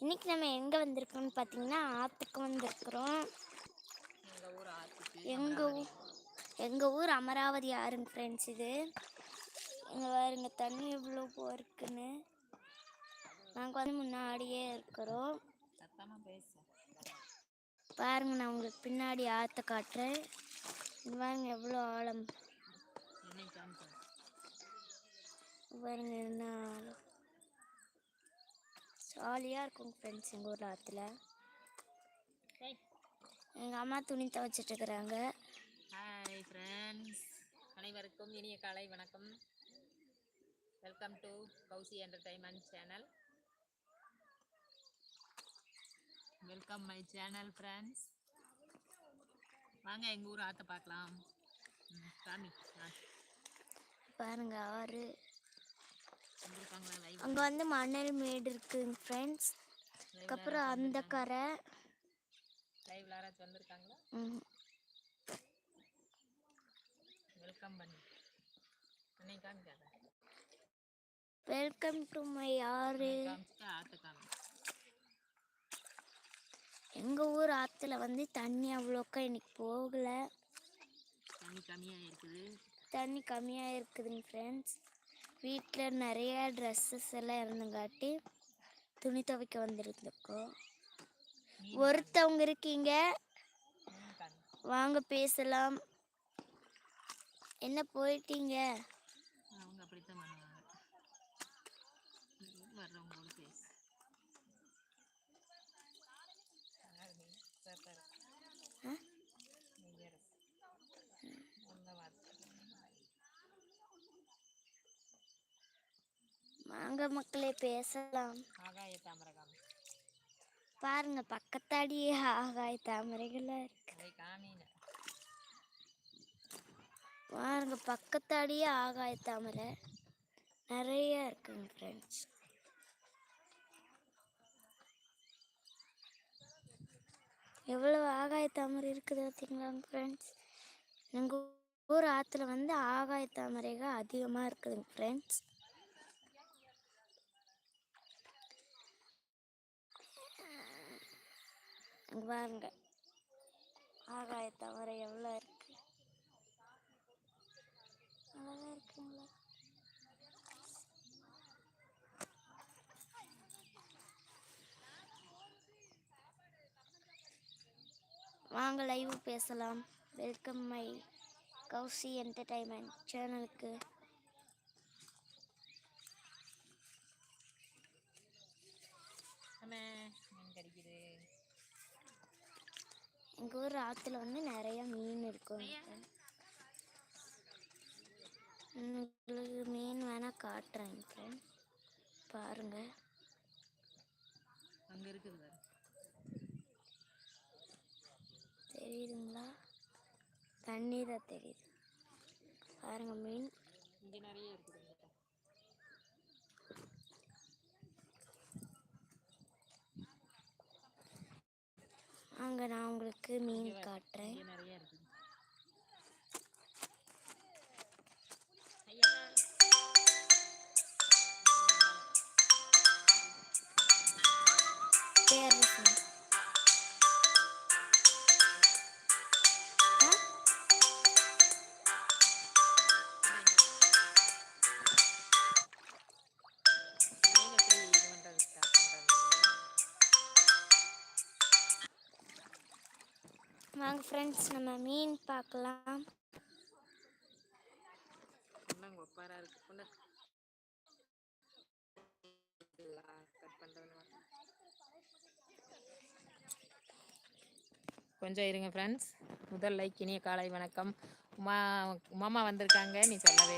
இன்னைக்கு நம்ம எங்கே வந்திருக்கோம்னு பார்த்தீங்கன்னா ஆற்றுக்கு வந்திருக்கிறோம். எங்கள் ஊர் எங்கள் ஊர் அமராவதி ஆறுங்க ஃப்ரெண்ட்ஸ் இது. இங்கே பாருங்க தண்ணி எவ்வளோ போயிருக்குன்னு நாங்கள் வந்து முன்னாடியே இருக்கிறோம். பாருங்க நான் உங்களுக்கு பின்னாடி ஆற்ற காட்டுறேன். இங்க பாருங்க எவ்வளோ ஆழம். பாருங்க என்ன ஆழம். ஜாலியாக இருக்கும் ஃப்ரெண்ட்ஸ் எங்கள் ஊர் ஆற்றுல எங்கள் அம்மா துணி துவைச்சிட்டு இருக்கிறாங்க. ஹாய் ஃப்ரெண்ட்ஸ் அனைவருக்கும் இனிய காலை வணக்கம். Welcome to Kousi entertainment channel welcome my channel friends வாங்க எங்கள் ஊர் ஆற்ற பார்க்கலாம். சாமி பாருங்க ஆறு. வந்திருக்காங்களா அங்கே வந்து மணல் மேடு இருக்குங்க ஃப்ரெண்ட்ஸ் அதுக்கப்புறம் அந்த கரை. லைவ்ல யாராச்சும் வந்திருக்காங்களா? ம், வெல்கம் பண்ணி. அன்னை காமிக்காத. வெல்கம் டு மை காமி எங்கள் ஊர் ஆற்றுல வந்து தண்ணி அவ்வளோக்கா இன்னைக்கு போகல. தண்ணி கம்மியாக இருக்குது. தண்ணி கம்மியாக இருக்குதுங்க ஃப்ரெண்ட்ஸ் வீட்டில் நிறைய ட்ரெஸ்ஸஸ் எல்லாம் இருந்துங்காட்டி துணி துவைக்க வந்துருந்துருக்கோம் ஒருத்தவங்க இருக்கீங்க. வாங்க பேசலாம். என்ன போயிட்டீங்க? அவங்க அப்படித்தான் பண்ணுவாங்க. வர்றவங்களோட பேச வாங்க மக்களே பேசலாம். ஆகாய தாமரகம். பாருங்க பக்கத்தாடியே ஆகாய தாமரைகளா இருக்கு. பாருங்க பக்கத்தாடியே ஆகாய தாமரை நிறைய இருக்குங்க ஃப்ரெண்ட்ஸ் எவ்வளோ ஆகாய தாமரை இருக்குது பார்த்தீங்களாங்க ஃப்ரெண்ட்ஸ் எங்கள் ஊர் ஆற்றுல வந்து ஆகாய தாமரைகள் அதிகமாக இருக்குதுங்க ஃப்ரெண்ட்ஸ் இங்க பாருங்க. ஆகாய தவறை எவ்வளோ இருக்கு? அழகா இருக்குங்களா? வாங்க லைவ் பேசலாம். வெல்கம் மை கௌசி என்டர்டைன்மெண்ட் சேனலுக்கு அம்மா மீன் கடிக்குது எங்கள் ஊர் ஆற்றுல வந்து நிறைய மீன் இருக்கும். உங்களுக்கு மீன் வேணால் காட்டுறேன் ஃப்ரெண்ட் பாருங்க. அங்கே இருக்குது தெரியுதுங்களா? தண்ணி தான் தெரியுது. பாருங்க மீன். இங்கே நிறைய இருக்குது. அங்கே நான் உங்களுக்கு மீன் காட்டுறேன். வாங்க ஃப்ரெண்ட்ஸ் நம்ம மீன் பார்க்கலாம். ஒப்பாரா இருக்கு. பண்ணுறதுன்னு கொஞ்சம் இருங்க ஃப்ரெண்ட்ஸ் முதல் லைக் இனிய காலை வணக்கம். உமா உமாமா வந்திருக்காங்க. நீ சொல்லவே